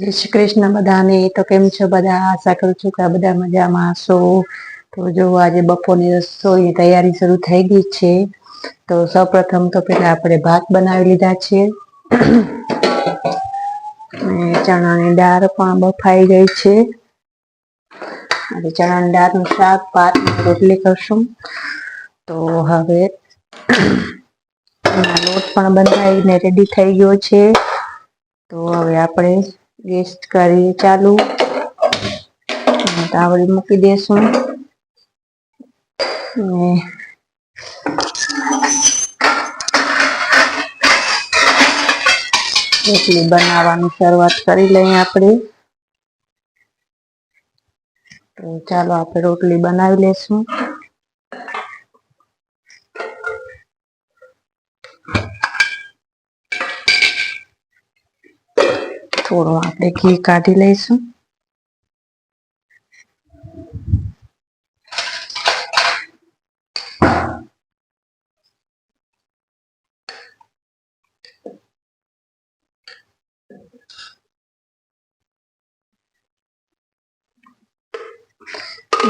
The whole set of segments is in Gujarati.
જય શ્રી કૃષ્ણ બધાને. તો કેમ છો બધા? આશા કરું છું કે બધા મજામાં હશો. તો જો આજે બપોરની રસોઈની તૈયારી શરૂ થઈ ગઈ છે. તો સૌપ્રથમ તો પેલા આપણે ભાત બનાવી લીધા છે. ચણાની દાળ પણ બફાઈ ગઈ છે. આજે ચણાની દાળનું શાક, ભાત રોટલી કરશું. તો હવે લોટ પણ બનાવીને રેડી થઈ ગયો છે. તો હવે આપણે ગેસ કરી ચાલુ. તાવડી મૂકી દેશું. ને રોટલી બનાવવાની શરૂઆત કરી લઈએ આપણે. તો ચાલો આપણે રોટલી બનાવી લેશું. થોડું આપણે ઘી કાઢી લઈશું.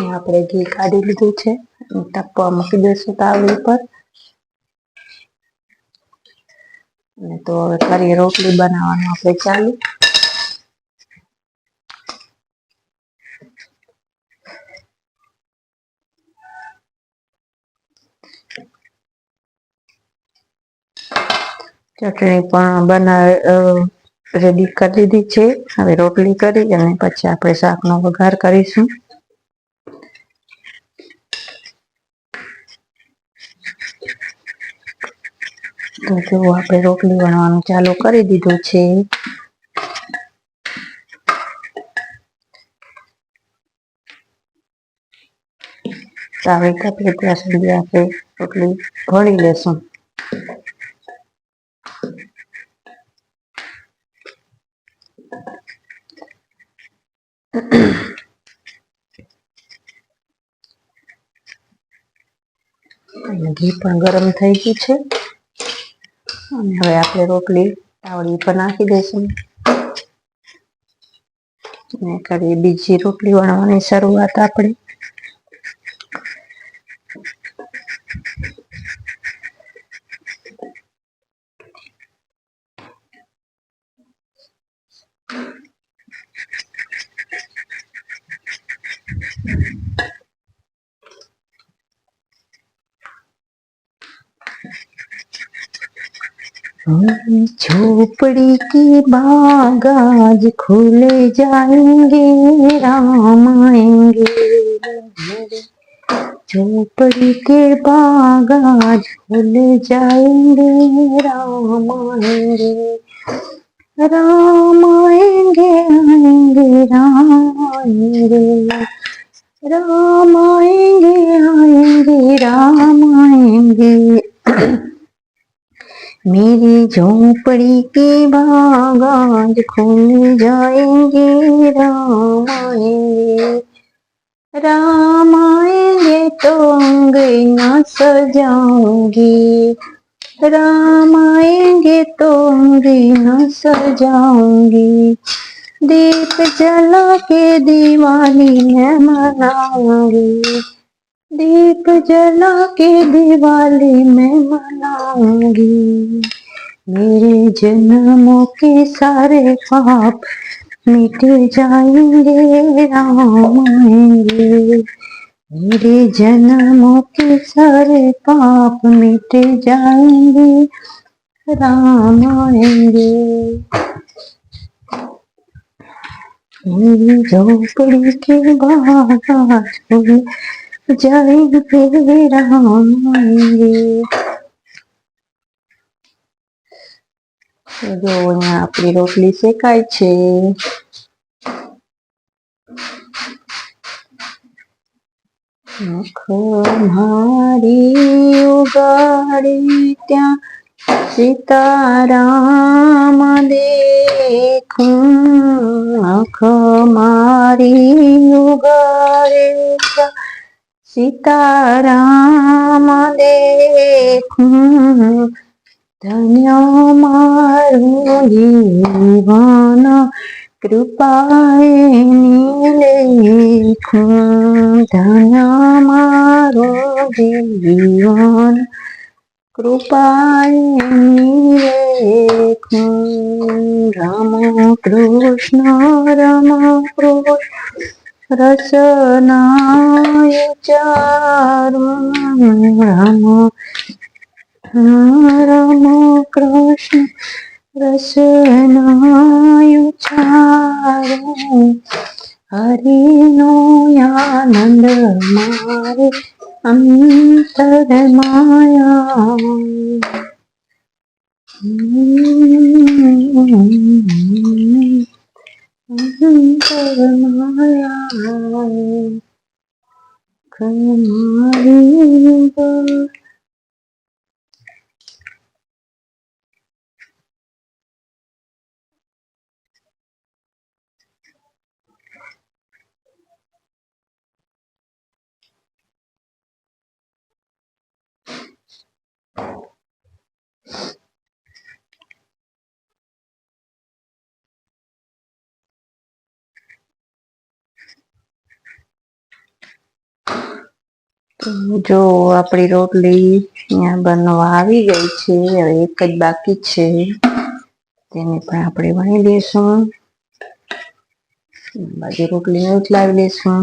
આપણે ઘી કાઢી લીધું છે. તપવા મૂકી દઈશું તાવડી પર અને તો હવે કરીએ રોટલી બનાવવાનું આપણે ચાલુ. ચટણી પણ બનાવી રેડી કરી દીધી છે. હવે રોટલી કરી અને પછી આપણે શાકનો વઘાર કરીશું. તો જુઓ આપણે રોટલી વણવાનું ચાલુ કરી દીધું છે. તાવી આપણે ત્યાં સુધી આપણે રોટલી વણી લેશું અને ઘી પણ ગરમ થઈ ગયું છે. અને હવે આપણે રોટલી, તાવડી પર નાખી દઈશું. અને કરીએ બીજી રોટલી વણવાની શરૂઆત આપણે. झोपड़ी की बाग आज खुले जाएंगे राम आएंगे झोपड़ी के बाग आज खुले जाएंगे राम आएंगे राम आएंगे आएंगे राम आएंगे राम आएंगे आएंगे राम आएंगे मेरी झोपड़ी के बाग आज खुल जाएँगे, राम आएँगे। राम आएँगे तो अंगना सजाऊँगी। राम आएँगे तो अंगना सजाऊँगी। दीप जला के दिवाली मैं मनाऊँगी। दीप जला के दिवाली मैं मनाऊँगी। मेरे जन्मों के सारे पाप मिट जाएँगे राम आएँगे मेरे जन्मों के सारे पाप मिट जाएँगे, राम आएँगे। मेरी झोपड़ी के बाहर जाएंगे राम आएंगे જો અહીંયા આપણી રોટલી શેકાય છે નખ મારી ઉગાડી ત્યાં સીતારામ દેખું નખ મારી ઉગાડે ત્યાં সীতারাম ধন্য মারুবন কৃপায় নীলে ধন্য মারুবন কৃপায় নীলে রাম কৃষ্ণ রাম কৃষ্ণ રચનાય ચારું રામ રામ કૃષ્ણ રસનાયુ ચારું હરિનો આનંદ મારે અંતર માયા અંતર માયા જો આપણી રોટલી અહીંયા બનવા આવી ગઈ છે, હવે એક જ બાકી છે. તેને પણ આપણે વણી લઈશું. બાજુ રોટલીને ઉથલાવી લઈશું.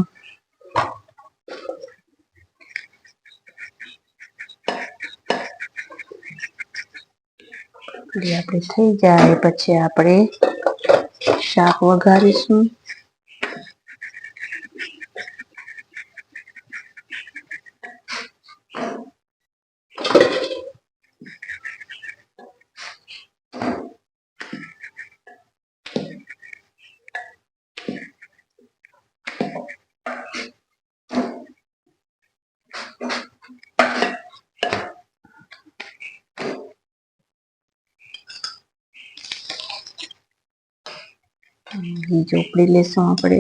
આપણે થઈ જાય, પછી આપણે શાક વઘારીશું. ચોપડી લેશું આપણે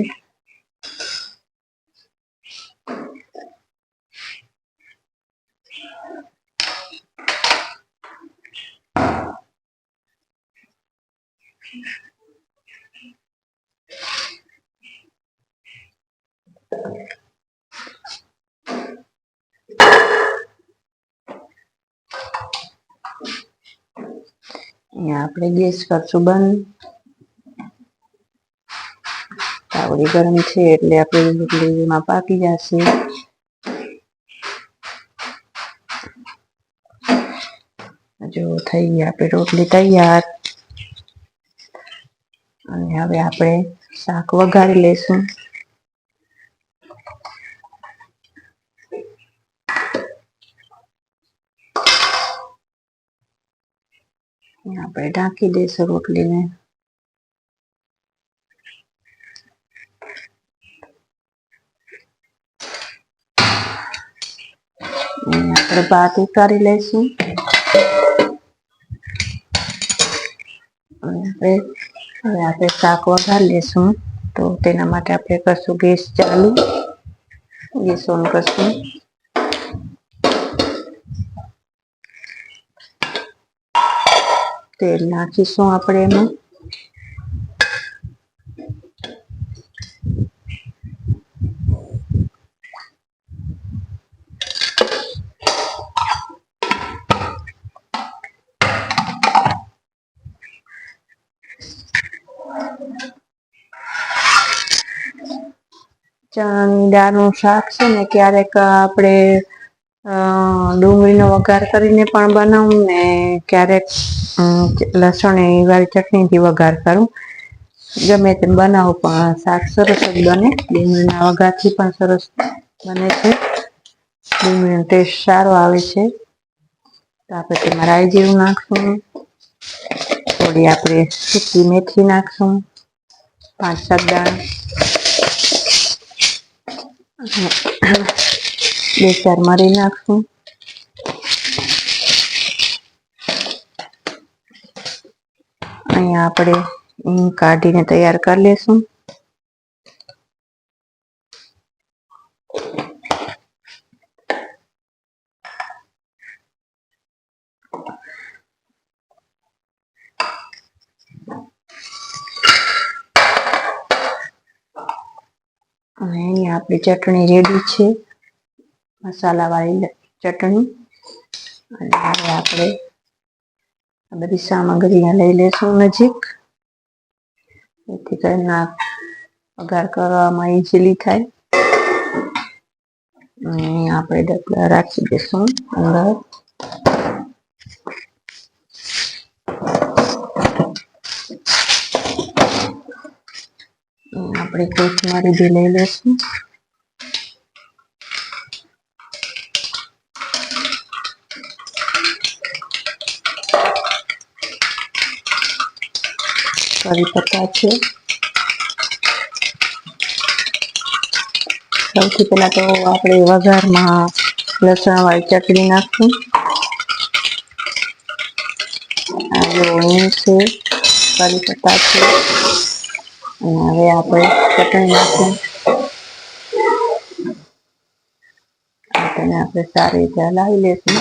આપણે ગેસ કરશું. બંધ. તાવડી ગરમ છે એટલે આપણે રોટલી એમાં પાકી જશે. જો થઈ ગઈ આપણી રોટલી તૈયાર. અને હવે આપણે શાક વઘારી લઈશું. આપણે ઢાંકી દઈશું રોટલીને. આપણે ભાત ઉતારી લઈશું. અને આપણે, હવે આપણે શાક વઘારી લઈશું તો તેના માટે આપણે કરશું ગેસ ચાલુ. ગેસ ઓન કરશું. તેલ નાખીશું આપણે એમાં. ચણાની દાળનું શાક છે ને ક્યારેક આપણે ડુંગળીનો વઘાર કરીને પણ બનાવું ને ક્યારેક અમ, લસણ એ વાળી ચટણીથી વઘાર કરું. ગમે તેમ બનાવું પણ શાક સરસ જ બને. ડુંગળીના વઘારથી પણ સરસ બને છે. ડુંગળીનો ટેસ્ટ સારો આવે છે. તો આપણે તેમાં રાઈ જીરું નાખશું. થોડી આપણે સૂકી મેથી નાખશું. પાંચ સાત દાણા. બે ચાર મરી નાખશું અહીંયા આપણે કાઢીને તૈયાર કરી લેશું. અને અહીંયા આપણી ચટણી રેડી છે. મસાલાવાળી ચટણી. અને હવે આપણે આ બધી સામગ્રી લઈ લેશું નજીક. જેથી કરીને આ વઘાર કરવામાં ઇઝીલી થાય. અને આપણે ડબલા રાખી દઈશું અંદર. આપણે કોથમરી બી લઈ લેશું. કરી પત્તા છે. સૌથી પહેલા તો આપણે વઘારમાં લસણ વાળી ચટણી નાખશું. આ જો છે કરી પત્તા છે. અને હવે આપણે ચટણી તેને આપણે સારી રીતે હલાવી લેશું.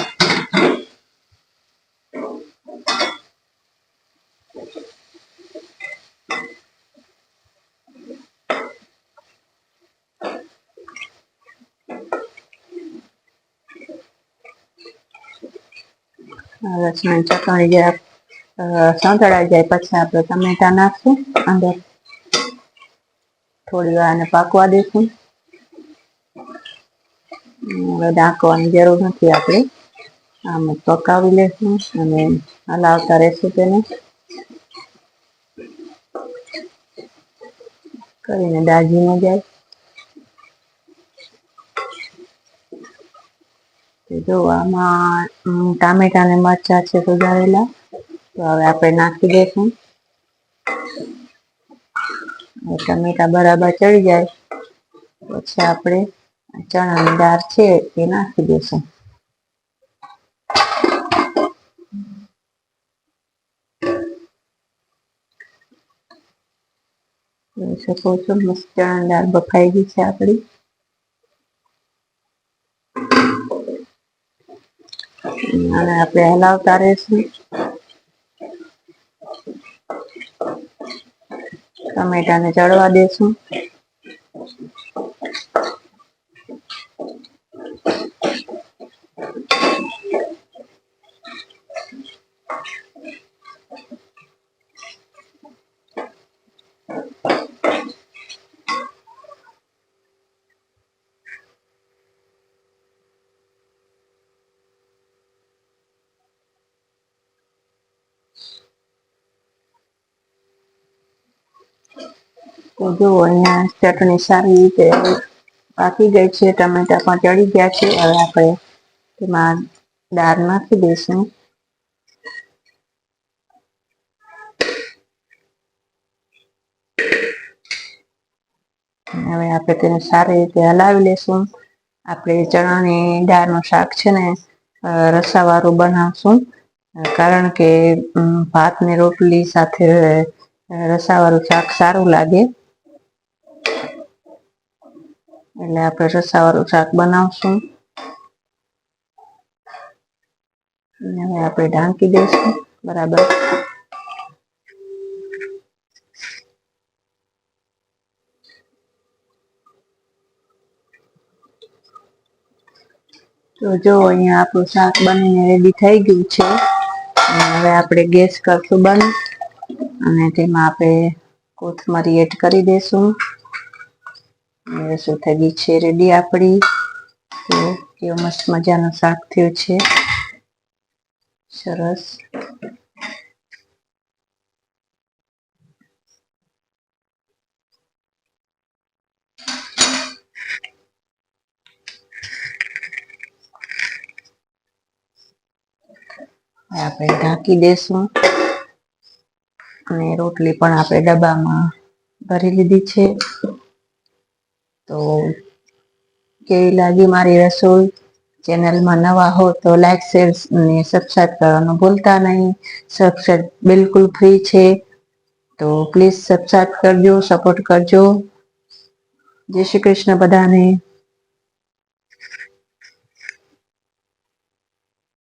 લસણ ચટણી જરાક સંતળાઈ જાય પછી આપણે ટમેટા નાખશું અંદર. થોડી વાર આને પાકવા દઈશું હવે ઢાંકવાની જરૂર નથી આપણે. આમ પકાવી લેશું અને હલાવતા રહેશું તેને. કરીને દાજી ન જાય. જો આમાં ટામેટા ને મરચા છે સુધારેલા તો હવે આપણે નાખી દઈશું ટમેટા બરાબર ચડી જાય. પછી આપણે ચણાની દાળ છે એ નાખી દઈશું. જોઈ શકો છો, મસ્ત ચણાની દાળ બફાઈ ગઈ છે આપણી. અને આપણે હલાવતા રહેશું. ટમેટાને ચડવા દેશું. તો જો અહીંયા ચટણી સારી રીતે પાકી ગઈ છે, ટમેટા પણ ચડી ગયા છે. હવે આપણે તેમાં દાળ નાખી દઈશું. હવે આપણે તેને સારી રીતે હલાવી લેશું. આપણે ચણાની દાળનું શાક છે ને રસાવાળું બનાવશું. કારણ કે ભાત ને રોટલી સાથે રસાવાળું શાક સારું લાગે. એટલે આપણે રસાવાળું શાક બનાવશું. હવે આપણે ઢાંકી દઈશું. બરાબર? તો જો અહીંયા આપણું શાક બનીને રેડી થઈ ગયું છે. હવે આપણે ગેસ કરશું બંધ. અને તેમાં આપણે કોથમરી એડ કરી દઈશું. શું છે રેડી આપણી. તો કેવો મસ્ત મજાનો શાક થયું છે. સરસ. આપણે ઢાંકી દેશું. અને રોટલી પણ આપણે ડબ્બામાં ભરી લીધી છે. તો કેવી લાગી મારી રસોઈ? ચેનલમાં નવા હો તો લાઈક શેર અને સબસ્ક્રાઈબ કરવાનું ભૂલતા નહીં. સબસ્ક્રાઈબ બિલકુલ ફ્રી છે. તો પ્લીઝ સબસ્ક્રાઈબ કરજો સપોર્ટ કરજો. જય શ્રી કૃષ્ણ બધાને.